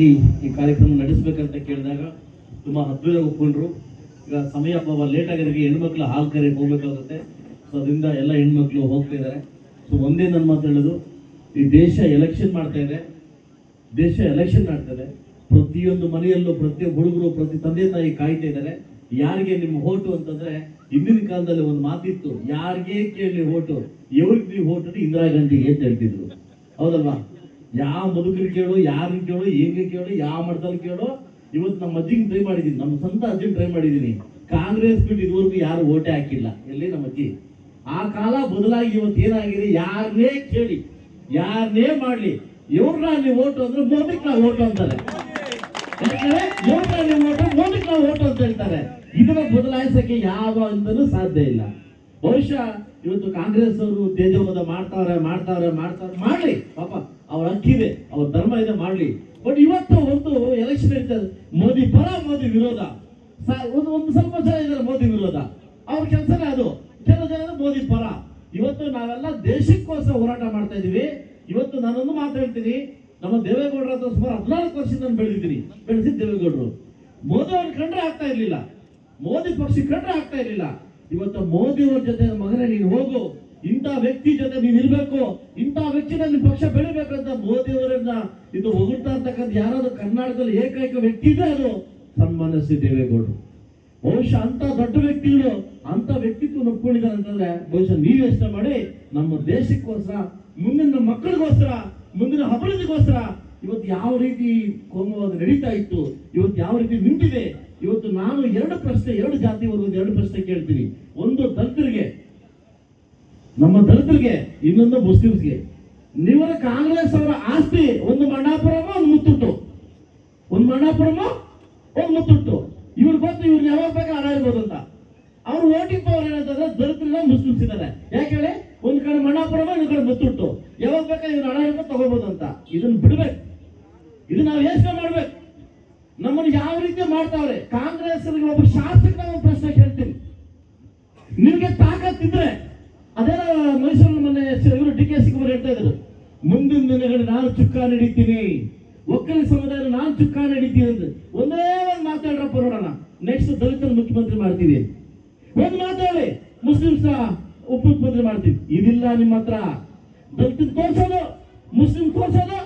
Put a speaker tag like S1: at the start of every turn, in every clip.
S1: ಈ ಈ ಕಾರ್ಯಕ್ರಮ ನಡೆಸಬೇಕಂತ ಕೇಳಿದಾಗ ತುಂಬ ಅದ್ಭುತ ಒಪ್ಕೊಂಡ್ರು ಈಗ ಸಮಯ ಪಾಪ ಲೇಟ್ ಆಗಿದ್ದಾಗ ಹೆಣ್ಮಕ್ಳು ಹಾಲು ಕರೆ ಹೋಗ್ಬೇಕಾಗುತ್ತೆ. ಸೊ ಅದರಿಂದ ಎಲ್ಲ ಹೆಣ್ಮಕ್ಳು ಹೋಗ್ತಾ ಇದ್ದಾರೆ. ಸೊ ಒಂದೇ ನನ್ನ ಮಾತು ಹೇಳೋದು, ಈ ದೇಶ ಎಲೆಕ್ಷನ್ ಮಾಡ್ತಾ ಇದೆ. ದೇಶ ಎಲೆಕ್ಷನ್ ಮಾಡ್ತದೆ ಪ್ರತಿಯೊಂದು ಮನೆಯಲ್ಲೂ ಪ್ರತಿಯೊಬ್ಬ ಹುಡುಗರು, ಪ್ರತಿ ತಂದೆ ತಾಯಿ ಕಾಯ್ತಾ ಇದ್ದಾರೆ. ಯಾರಿಗೆ ನಿಮ್ಮ ಓಟು ಅಂತಂದ್ರೆ, ಹಿಂದಿನ ಕಾಲದಲ್ಲಿ ಒಂದು ಮಾತಿತ್ತು, ಯಾರಿಗೆ ಕೇಳಿ ಓಟು ಎವ್ರಿಗೆ ನೀವು ಓಟು ಇಂದಿರಾ ಗಾಂಧಿಗೆ ಅಂತ ಹೇಳ್ತಿದ್ರು ಹೌದಲ್ವಾ? ಯಾವ ಮುದುಕರು ಕೇಳು ಯಾರನ್ನ ಕೇಳು, ಹೆಂಗೆ ಕೇಳು, ಯಾವ ಮಟ್ಟದಲ್ಲಿ ಕೇಳು. ಇವತ್ತು ನಮ್ಮ ಅಜ್ಜಿಗೆ ಟ್ರೈ ಮಾಡಿದ್ದೀನಿ ನಮ್ಮ ಸ್ವಂತ ಅಜ್ಜಿಗೆ ಟ್ರೈ ಮಾಡಿದ್ದೀನಿ ಕಾಂಗ್ರೆಸ್ ಬಿಟ್ಟು ಇದುವರೆಗೂ ಯಾರು ಓಟೆ ಹಾಕಿಲ್ಲ, ಎಲ್ಲಿ ನಮ್ಮ ಅಜ್ಜಿ? ಆ ಕಾಲ ಬದಲಾಗಿ ಇವತ್ತು ಏನಾಗಿದೆ ಯಾರನ್ನೇ ಕೇಳಿ ಯಾರನ್ನೇ ಮಾಡ್ಲಿ, ಇವ್ರನ್ನ ಅಲ್ಲಿ ಓಟು ಅಂದ್ರೆ ಮೋದಿಗೆ ನಾವು ಓಟು ಅಂತಾರೆ. ಇವ್ರನ್ನ ಓಟು ಮೋದಿಗೆ ನಾವು ಓಟು ಅಂತ ಹೇಳ್ತಾರೆ. ಇದನ್ನ ಬದಲಾಯಿಸಕ್ಕೆ ಯಾವ ಅಂತಲೂ ಸಾಧ್ಯ ಇಲ್ಲ. ಬಹುಶಃ ಇವತ್ತು ಕಾಂಗ್ರೆಸ್ ಅವರು ತೇಜೋಮದ ಮಾಡ್ತಾರೆ ಮಾಡ್ತಾರೆ ಮಾಡ್ತಾರೆ, ಮಾಡ್ಲಿ, ಪಾಪ. ಅವ್ರ ಹಕ್ಕಿದೆ ಅವ್ರ ಧರ್ಮ ಇದೆ, ಮಾಡ್ಲಿ. ಬಟ್ ಇವತ್ತು ಒಂದು ಎಲೆಕ್ಷನ್ ಇರ್ತದೆ ಮೋದಿ ಪರ, ಮೋದಿ ವಿರೋಧ. ಒಂದು ಒಂದು ಸ್ವಲ್ಪ ಜನ ಇದ್ದಾರೆ ಮೋದಿ ವಿರೋಧ. ಅವ್ರ ಕೆಲಸನೇ ಅದು. ಕೆಲವು ಜನ ಮೋದಿ ಪರ. ಇವತ್ತು ನಾವೆಲ್ಲ ದೇಶಕ್ಕೋಸ್ಕರ ಹೋರಾಟ ಮಾಡ್ತಾ ಇದೀವಿ. ಇವತ್ತು ನಾನೊಂದು ಮಾತು ಹೇಳ್ತೀನಿ. ನಮ್ಮ ದೇವೇಗೌಡರ ಹತ್ರ ಸುಮಾರು ಹದಿನಾಲ್ಕು ವರ್ಷದಿಂದ ನಾನು ಬೆಳೆದಿದ್ದೀನಿ. ಬೆಳೆಸಿದ ದೇವೇಗೌಡರು. ಮೋದಿ ಅವ್ರ ಕಂಡ್ರೆ ಆಗ್ತಾ ಇರಲಿಲ್ಲ. ಮೋದಿ ಪಕ್ಷ ಕಂಡ್ರೆ ಆಗ್ತಾ ಇರಲಿಲ್ಲ. ಇವತ್ತು ಮೋದಿ ಅವ್ರ ಜೊತೆ ಮಗನೇ, ನೀನು ಹೋಗು. ಇಂಥ ವ್ಯಕ್ತಿ ಜೊತೆ ನೀವು ಇರಬೇಕು, ಇಂಥ ವ್ಯಕ್ತಿನ ನಿಮ್ಮ ಪಕ್ಷ ಬೆಳಿಬೇಕಂತ ಮೋದಿ ಅವರನ್ನ ಇದು ಹೊಗಳ್ತಾ ಇರ್ತಕ್ಕಂಥ ಯಾರಾದ್ರೂ ಕರ್ನಾಟಕದಲ್ಲಿ ಏಕೈಕ ವ್ಯಕ್ತಿ ಇದೆ ಅದು ಸನ್ಮಾನಿಸಿ ದೇವೇಗೌಡರು ಬಹುಶಃ ಅಂತ ದೊಡ್ಡ ವ್ಯಕ್ತಿಗಳು ಅಂತ ವ್ಯಕ್ತಿತ್ವ ಒಪ್ಕೊಂಡಿದ್ದಾರೆ ಅಂತಂದ್ರೆ ಬಹುಶಃ ನೀವು ಯೋಚನೆ ಮಾಡಿ, ನಮ್ಮ ದೇಶಕ್ಕೋಸ್ಕರ, ಮುಂದಿನ ಮಕ್ಕಳಿಗೋಸ್ಕರ, ಮುಂದಿನ ಅಭಿವೃದ್ಧಿಗೋಸ್ಕರ ಇವತ್ತು ಯಾವ ರೀತಿ ಕೋಮವಾಗಿ ನಡೀತಾ ಇತ್ತು, ಇವತ್ತು ಯಾವ ರೀತಿ ನಿಂತಿದೆ, ಇವತ್ತು ನಾನು ಎರಡು ಪ್ರಶ್ನೆ, ಎರಡು ಜಾತಿ ವರ್ಗದ ಎರಡು ಪ್ರಶ್ನೆ ಕೇಳ್ತೀನಿ. ಒಂದು ದಲಿತರಿಗೆ ನಮ್ಮ ದಲಿತರಿಗೆ, ಇನ್ನೊಂದು ಮುಸ್ಲಿಮ್ಸ್ಗೆ. ನಿವರ ಕಾಂಗ್ರೆಸ್ ಅವರ ಆಸ್ತಿ, ಒಂದು ಮಣ್ಣಾಪುರಮ ಒಂದು ಮುತ್ತುಟ್ಟು. ಒಂದು ಮಣ್ಣಾಪುರಮ ಒಂದು ಮುತ್ತುಟ್ಟು. ಇವ್ರು ಗೊತ್ತು, ಇವ್ರು ಯಾವಾಗ ಬೇಕು ಹಣ ಇರ್ಬೋದು ಅಂತ. ಅವ್ರು ವೋಟಿಂಗ್ ಪವರ್ ಏನಂತಂದ್ರೆ ದಲಿತರಿಂದ ಮುಸ್ಲಿಮ್ಸ್ ಇದ್ದಾರೆ. ಯಾಕೆ ಹೇಳಿ? ಒಂದ್ ಕಡೆ ಮಣ್ಣಾಪುರಮ ಇನ್ನೊಂದು ಕಡೆ ಮುತ್ತುಟ್ಟು. ಯಾವಾಗ ಬೇಕಾ ಇವ್ರು ಹಣ ಇರ್ಬೋದು ತಗೋಬಹುದು ಅಂತ. ಇದನ್ನ ಬಿಡ್ಬೇಕು. ಇದು ನಾವು ಯೋಚನೆ ಮಾಡ್ಬೇಕು. ನಮ್ಮನ್ನು ಯಾವ ರೀತಿ ಮಾಡ್ತಾವ್ರೆ? ಕಾಂಗ್ರೆಸ್ ಒಬ್ಬ ಶಾಸಕ ಒಂದು ಪ್ರಶ್ನೆ ಕೇಳ್ತೀನಿ. ನಿಮ್ಗೆ ತಾಕತ್ತಿದ್ರೆ ಅದೇನೋ ಮೈಸೂರಿನ ಮೊನ್ನೆ ಇವರು ಡಿ ಕೆ ಶಿವಕುಮಾರ್ ಹೇಳ್ತಾ ಇದ್ರು, ಮುಂದಿನ ದಿನಗಳಲ್ಲಿ ನಾನು ಚುಕ್ಕ ನಡೀತೀನಿ ಒಕ್ಕಲಿ ಸಮುದಾಯ ನಾನು ಚುಕ್ಕ ನಡೀತೀನಿ ಅಂತ ಒಂದೇ ಒಂದು ಮಾತಾಡ್ರಪ್ಪ ನೋಡೋಣ. ನೆಕ್ಸ್ಟ್ ದಲಿತರ ಮುಖ್ಯಮಂತ್ರಿ ಮಾಡ್ತೀವಿ. ಒಂದು ಮಾತಾಡಿ ಮುಸ್ಲಿಮ್ಸ್ ಉಪಮುಖ್ಯಮಂತ್ರಿ ಮಾಡ್ತೀವಿ. ಇದಿಲ್ಲ ನಿಮ್ಮ ಹತ್ರ. ದಲಿತ ತೋರ್ಸೋದು. ಮುಸ್ಲಿಂ ತೋರ್ಸೋದು.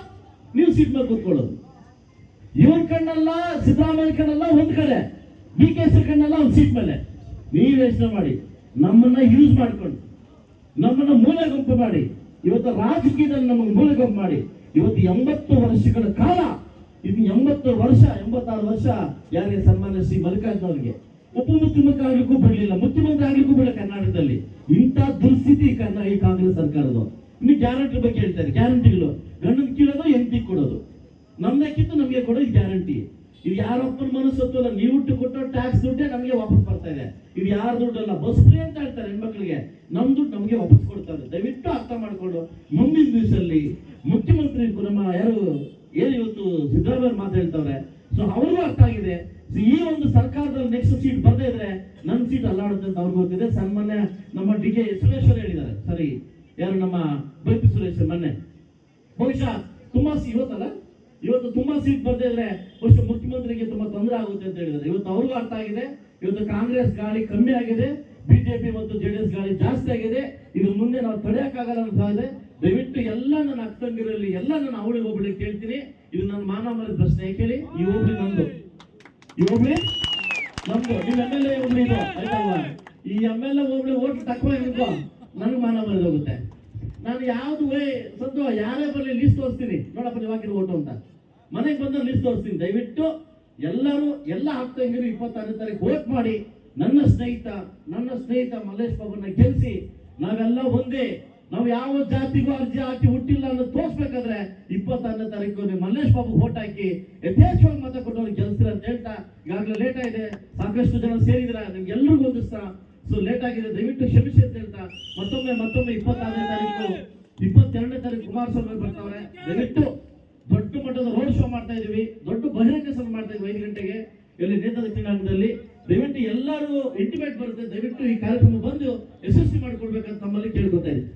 S1: ನೀವು ಸೀಟ್ ಮೇಲೆ ಕೂತ್ಕೊಳ್ಳೋದು. ಇವ್ರ ಕಣ್ಣಲ್ಲ, ಸಿದ್ದರಾಮಯ್ಯ ಕಣ್ಣಲ್ಲ ಒಂದ್ ಕಡೆ. ಬಿ ಕೆ ಸಿ ಕಣ್ಣಲ್ಲ ಒಂದ್ ಸೀಟ್ ಮೇಲೆ. ನೀವು ಯೋಚನೆ ಮಾಡಿ. ನಮ್ಮನ್ನ ಯೂಸ್ ಮಾಡ್ಕೊಂಡು. ನಮ್ಮನ್ನ ಮೂಲೆ ಗುಂಪು ಮಾಡಿ. ಇವತ್ತು ರಾಜಕೀಯದಲ್ಲಿ ನಮಗೆ ಮೂಲೆ ಗುಂಪು ಮಾಡಿ. ಇವತ್ತು ಎಂಬತ್ತು ವರ್ಷಗಳ ಕಾಲ ಇದು ಎಂಬತ್ತು ವರ್ಷ, ಎಂಬತ್ತಾರು ವರ್ಷ ಯಾರಿಗೆ ಸನ್ಮಾನಿಸಿ ಶ್ರೀ ಮಲ್ಲಿಕಾರ್ಜುನ ಅವರಿಗೆ. ಉಪಮುಖ್ಯಮಂತ್ರಿ ಆಗ್ಲಿಕ್ಕೂ ಬಿಡಲಿಲ್ಲ. ಮುಖ್ಯಮಂತ್ರಿ ಆಗ್ಲಿಕ್ಕೂ ಬಿಡ ಕರ್ನಾಟಕದಲ್ಲಿ. ಇಂಥ ದುಸ್ಥಿತಿ ಈ ಕಾಂಗ್ರೆಸ್ ಸರ್ಕಾರದ್ದು. ಇನ್ನು ಗ್ಯಾರಂಟಿ ಬಗ್ಗೆ ಹೇಳ್ತಾರೆ. ಗ್ಯಾರಂಟಿಗಳು. ಗಂಡನ ಕೀಳೋದು ಎಂಟಿ ಕೊಡೋದು. ನಮ್ದಕ್ಕಿಂತ ನಮಗೆ ಕೊಡೋದು ಗ್ಯಾರಂಟಿ. ಇದು ಯಾರೊಬ್ಬನ ಮನಸ್ಸತ್ತು ನೀವು ಇಟ್ಟು ಕೊಟ್ಟೋ ಟ್ಯಾಕ್ಸ್ ದುಡ್ಡೇ ನಮಗೆ ವಾಪಸ್ ಬರ್ತಾ ಇದೆ. ಇದು ಯಾರ ದುಡ್ಡಲ್ಲ ಬಸ್ ಫ್ರೀ ಅಂತ ಹೇಳ್ತಾರೆ ಹೆಣ್ಮಕ್ಳಿಗೆ. ನಮ್ ದುಡ್ಡು ನಮಗೆ ವಾಪಸ್ ಕೊಡ್ತಾರೆ. ದಯವಿಟ್ಟು ಅರ್ಥ ಮಾಡ್ಕೊಂಡು. ಮುಂದಿನ ದಿವಸದಲ್ಲಿ ಮುಖ್ಯಮಂತ್ರಿ ನಮ್ಮ ಯಾರು, ಏನು ಇವತ್ತು ಸಿದ್ದರಾಮಯ್ಯ ಮಾತಾಡ್ತವ್ರೆ ಸೊ ಅವ್ರಿಗೂ ಅರ್ಥ ಆಗಿದೆ. ಈ ಒಂದು ಸರ್ಕಾರದಲ್ಲಿ ನೆಕ್ಸ್ಟ್ ಸೀಟ್ ಬರ್ದೇ ಇದ್ರೆ ನನ್ನ ಸೀಟ್ ಅಲ್ಲಾಡುತ್ತೆ ಅಂತ ಅವ್ರಿಗೆ ಗೊತ್ತಿದೆ. ಸನ್ಮಾನ್ಯ ನಮ್ಮ ಡಿ ಕೆ ಸುರೇಶ್ವರ್ ಹೇಳಿದ್ದಾರೆ. ಸರಿ, ಯಾರು ನಮ್ಮ ಬೈಪಿ ಸುರೇಶ್ ಮೊನ್ನೆ. ಬಹುಶಃ ತುಂಬಾ ಇವತ್ತಲ್ಲ? ಇವತ್ತು ತುಂಬಾ ಸೀಟ್ ಇದ್ರೆ ಬಹುಶಃ ಮುಖ್ಯಮಂತ್ರಿಗೆ ತುಂಬಾ ತೊಂದರೆ ಆಗುತ್ತೆ ಅಂತ ಹೇಳಿದ್ರೆ ಇವತ್ತು ಅವ್ರಿಗೂ ಅರ್ಥ ಆಗಿದೆ. ಇವತ್ತು ಕಾಂಗ್ರೆಸ್ ಗಾಳಿ ಕಮ್ಮಿ ಆಗಿದೆ. ಬಿಜೆಪಿ ಮತ್ತು ಜೆಡಿಎಸ್ ಗಾಳಿ ಜಾಸ್ತಿ ಆಗಿದೆ. ಇದು ಮುಂದೆ ನಾವು ತಡೆಯಕ್ಕಾಗಲ್ಲ ಅಂತ ಇದೆ ದಯವಿಟ್ಟು ಎಲ್ಲ ನನ್ನ ಅಕ್ಕಂಗಿರಲ್ಲಿ ಎಲ್ಲ ನನ್ನ ಅವಳಿಗೆ ಒಬ್ಬಳಿಗೆ ಕೇಳ್ತೀನಿ. ಇದು ನನ್ನ ಮಾನ ಮರದ ಪ್ರಶ್ನೆ. ಕೇಳಿ, ಈ ಹೋಗ್ಲಿ ನಂದು. ಈ ಹೋಗ್ಲಿ ನಮ್ದು ನಿಮ್ಮ ಎಂ ಎಲ್ ಎ ಈ ಎಂ ಎಲ್ ಎ ಒಬ್ಳಿ ಓಟ್ ತక్కుವ ನನ್ಗೆ ಮಾನ ಹೋಗುತ್ತೆ. ನಾನು ಯಾವ್ದು ವೇ ಸದ್ದು ಯಾರೇ ಬರಲಿ ಲಿಸ್ಟ್ ತೋರಿಸ್ತೀನಿ. ನೋಡಪ್ಪ, ನೀವು ಹಾಕಿರೋ ಓಟು ಅಂತ. ಮನೆಗೆ ಬಂದು ಲಿಸ್ಟ್ ತೋರಿಸ್ತೀನಿ. ದಯವಿಟ್ಟು ಎಲ್ಲರೂ ಎಲ್ಲ ಹಾಕ್ತಂಗಿರು ಇಪ್ಪತ್ತಾರನೇ ತಾರೀಕು ವೋಟ್ ಮಾಡಿ ನನ್ನ ಸ್ನೇಹಿತ ನನ್ನ ಸ್ನೇಹಿತ ಮಲ್ಲೇಶ್ ಬಾಬುನ ಗೆಲ್ಸಿ, ನಾವೆಲ್ಲ ಒಂದೇ. ನಾವು ಯಾವ ಜಾತಿಗೂ ಅರ್ಜಿ ಹಾಕಿ ಹುಟ್ಟಿಲ್ಲ ಅನ್ನೋದು ತೋರಿಸ್ಬೇಕಾದ್ರೆ ಇಪ್ಪತ್ತಾರನೇ ತಾರೀಕು ಮಲ್ಲೇಶ್ ಬಾಬು ವೋಟ್ ಹಾಕಿ ಯಥೇಚ್ಛವಾಗಿ ಮತ ಕೊಟ್ಟವ್ರು ಗೆಲ್ಸ್ತೀರ ಅಂತ ಹೇಳ್ತಾ ಈಗಾಗಲೇ ಲೇಟ್ ಆಗಿದೆ. ಸಾಕಷ್ಟು ಜನ ಸೇರಿದ್ರ ನಿಮ್ಗೆ ಎಲ್ರಿಗೂ ಒಂದಿಸ್ತಾ ಸೊ ಲೇಟ್ ಆಗಿದೆ. ದಯವಿಟ್ಟು ಕ್ಷಮಿಸಿ ಅಂತ ಹೇಳ್ತಾ ಮತ್ತೊಮ್ಮೆ ಮತ್ತೊಮ್ಮೆ ಇಪ್ಪತ್ತಾರನೇ ತಾರೀಕು ಇಪ್ಪತ್ತೆರಡನೇ ತಾರೀಕು ಕುಮಾರಸ್ವಾಮಿ ಬರ್ತಾವ್ರೆ. ದಯವಿಟ್ಟು ದೊಡ್ಡ ಮಟ್ಟದ ರೋಡ್ ಶೋ ಮಾಡ್ತಾ ಇದೀವಿ ದೊಡ್ಡ ಬಹಿರಂಗ ಸಭೆ ಮಾಡ್ತಾ ಇದೀವಿ ಐದು ಗಂಟೆಗೆ. ಇಲ್ಲಿ ನೇತಾದ ಕ್ರೀಡಾಂಗಣದಲ್ಲಿ ದಯವಿಟ್ಟು ಎಲ್ಲರೂ ಇಂಟಿಮೇಟ್ ಬರುತ್ತೆ. ದಯವಿಟ್ಟು ಈ ಕಾರ್ಯಕ್ರಮ ಬಂದು ಯಶಸ್ವಿ ಮಾಡಿಕೊಡ್ಬೇಕಂತ ನಮ್ಮಲ್ಲಿ ಕೇಳ್ಕೊತಾ ಇದ್ದೀನಿ.